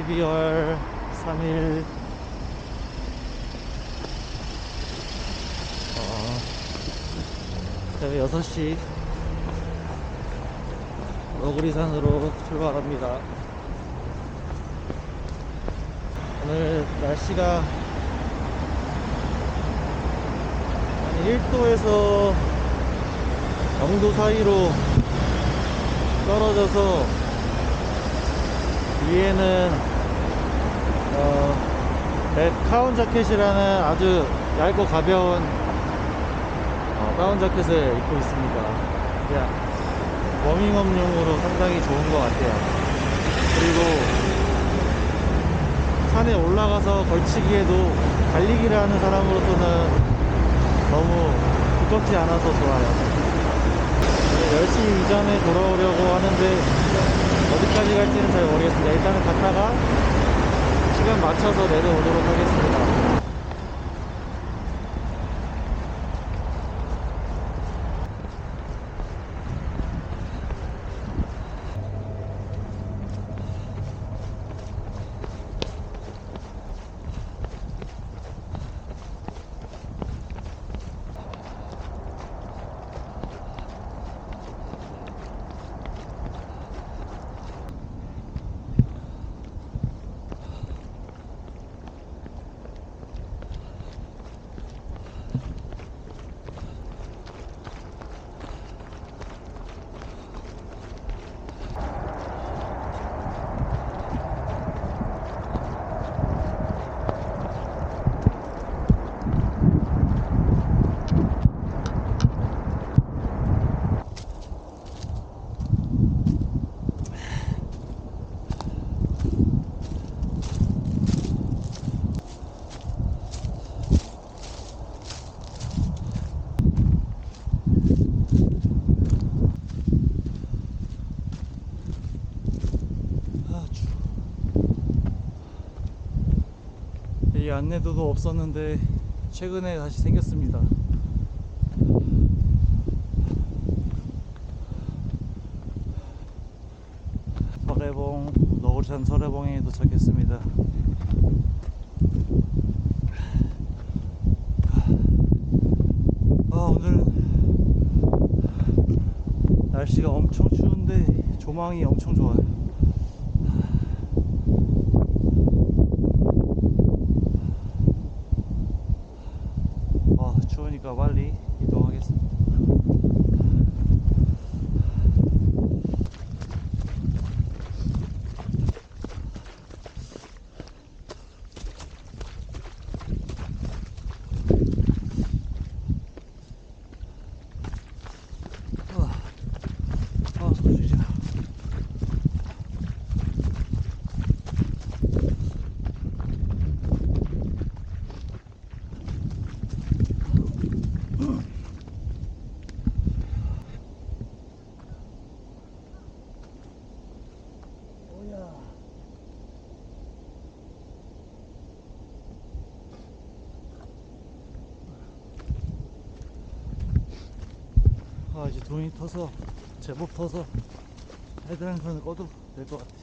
12월 3일 어, 새벽 6시 너구리산으로 출발합니다. 오늘 날씨가 한 1도에서 0도 사이로 떨어져서 위에는 어, 백 카운 자켓이라는 아주 얇고 가벼운 어, 다운 자켓을 입고 있습니다. 그냥 워밍업용으로 상당히 좋은 것 같아요. 그리고 산에 올라가서 걸치기에도 달리기를 하는 사람으로서는 너무 두껍지 않아서 좋아요. 10시 이전에 돌아오려고 하는데 어디까지 갈지는 잘 모르겠습니다. 일단은 갔다가 시간 맞춰서 내려오도록 하겠습니다. 아, 추워. 이 안내도도 없었는데 최근에 다시 생겼습니다. 설해봉 너구리산 설해봉에 도착했습니다. 아 오늘 날씨가 엄청 추운데 조망이 엄청 좋아요. 아 추우니까 빨리 이동하겠습니다. 아, 아 소리야. 뭐야? 아 이제 돈이 터서 제법 터서 헤드랭크는 꺼도 될 것 같아.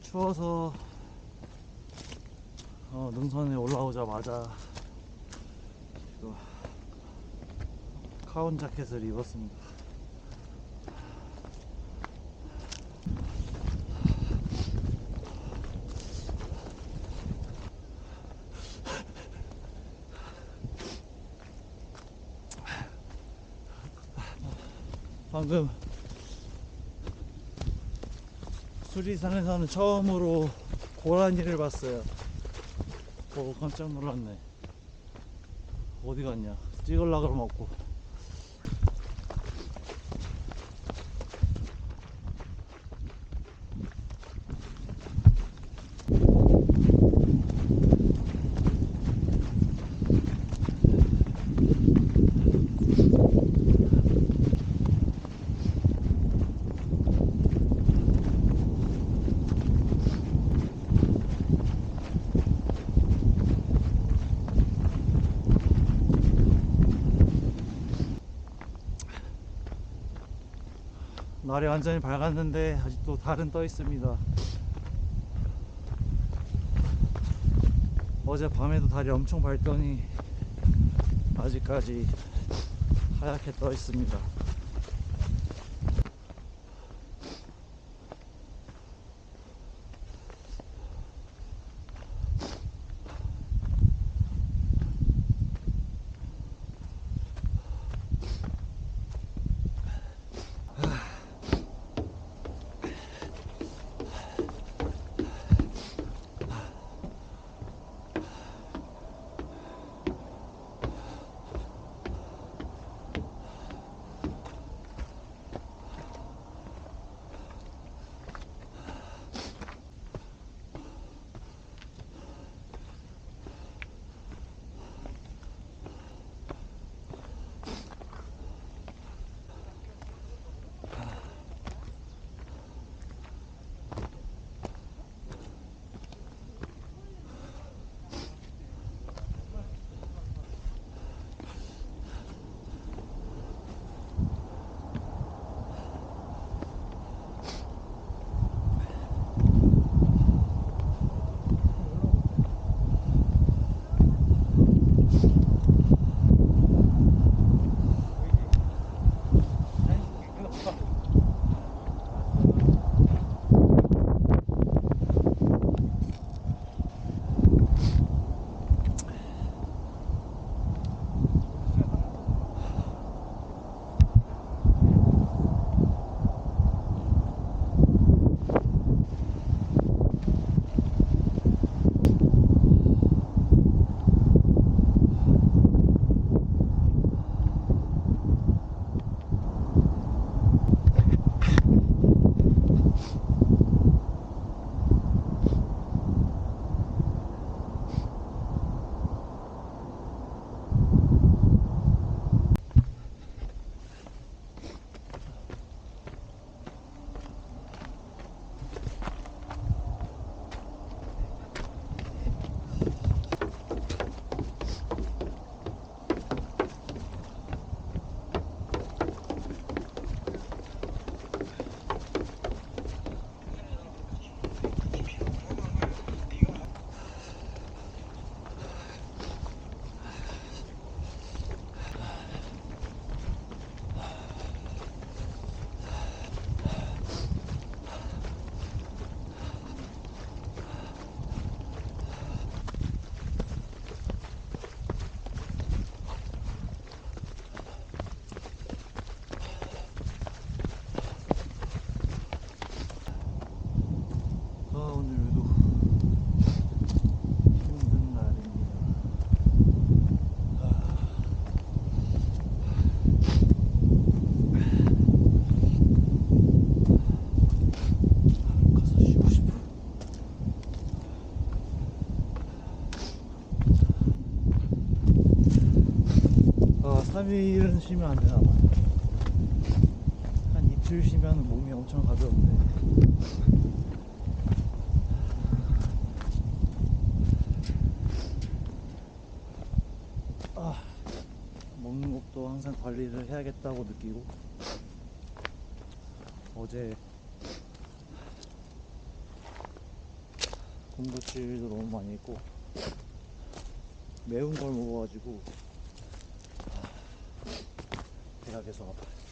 추워서 어, 능선에 올라오자마자 카운 자켓을 입었습니다. 방금 수리산에서는 처음으로 고라니를 봤어요. 오 깜짝 놀랐네. 어디 갔냐? 찍을라 그러면 없고. 날이 완전히 밝았는데 아직도 달은 떠 있습니다. 어제 밤에도 달이 엄청 밝더니 아직까지 하얗게 떠 있습니다. 쉬면 안 되나 봐요. 한 이틀 쉬면 몸이 엄청 가벼운데. 아, 먹는 것도 항상 관리를 해야겠다고 느끼고 어제 군부치도 너무 많이 했고 매운 걸 먹어가지고 Männergesang.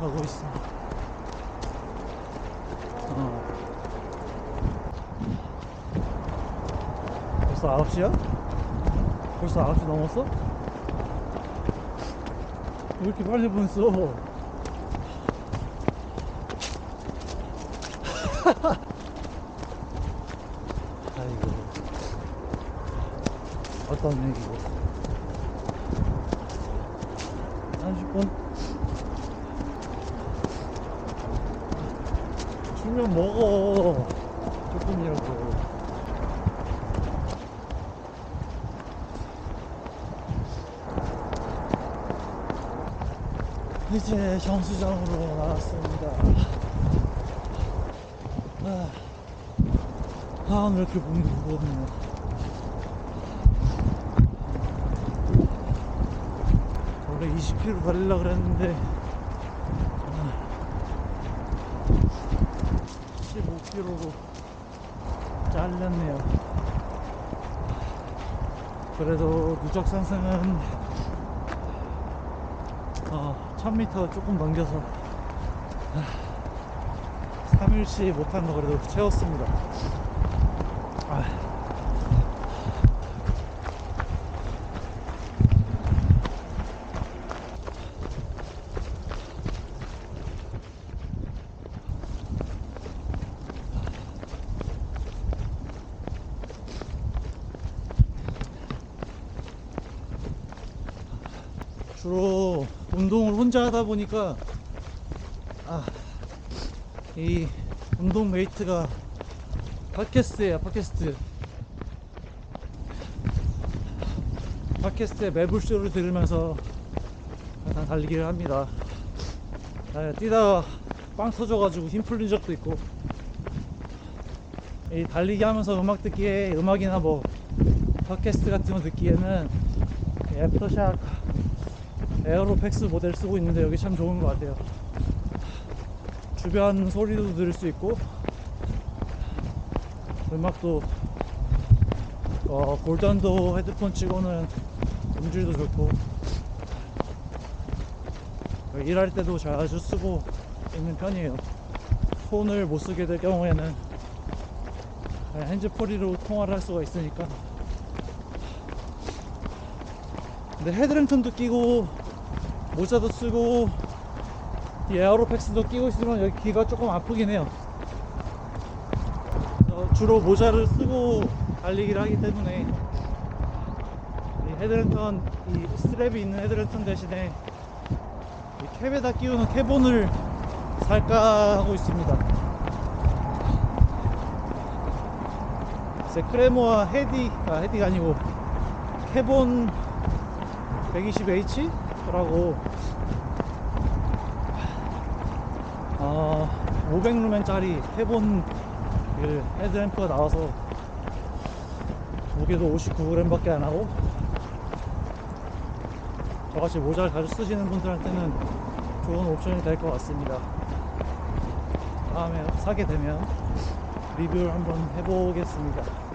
가고 있습니다. 어. 벌써 9시야? 벌써 9시 넘었어? 왜 이렇게 빨리 보냈어? 아이고 어떤 얘기고 30분 주면 먹어. 조금이라도. 이제 정수장으로 나왔습니다. 아, 아 오늘 이렇게 몸이 무겁네요. 원래 20km 달리려고 그랬는데 아, 15km로 잘렸네요. 그래도 누적 상승은 어, 1000m 조금 넘겨서 아, 3일치 못한 거 그래도 채웠습니다. 아, 주로 운동을 혼자 하다 보니까 아, 이 운동 메이트가 팟캐스트예요 팟캐스트. 팟캐스트에 매불쇼를 들으면서 약간 달리기를 합니다. 아, 뛰다가 빵 터져가지고 힘 풀린 적도 있고. 이 달리기 하면서 음악 듣기에 음악이나 뭐 팟캐스트 같은 거 듣기에는 이 애프터샥 에어로팩스 모델 쓰고 있는데 여기 참 좋은 것 같아요. 주변 소리도 들을 수 있고 음악도 어, 골던도 헤드폰 치고는 음질도 좋고 일할 때도 자주 쓰고 있는 편이에요. 폰을 못 쓰게 될 경우에는 핸즈프리로 통화를 할 수가 있으니까 근데 헤드랭턴도 끼고 모자도 쓰고 이 에어로팩스도 끼고 있으면 여기 귀가 조금 아프긴 해요. 어, 주로 모자를 쓰고 달리기를 하기 때문에 이 헤드랜턴 이 스트랩이 있는 헤드랜턴 대신에 이 캡에다 끼우는 캐본을 살까 하고 있습니다. 제 크레모와 헤디, 아 헤디가 아니고 캐본 120H 라고 어, 500루멘짜리 캐본 그 헤드램프가 나와서 무게도 59g밖에 안 하고 저같이 모자를 자주 쓰시는 분들한테는 좋은 옵션이 될 것 같습니다. 다음에 사게 되면 리뷰를 한번 해보겠습니다.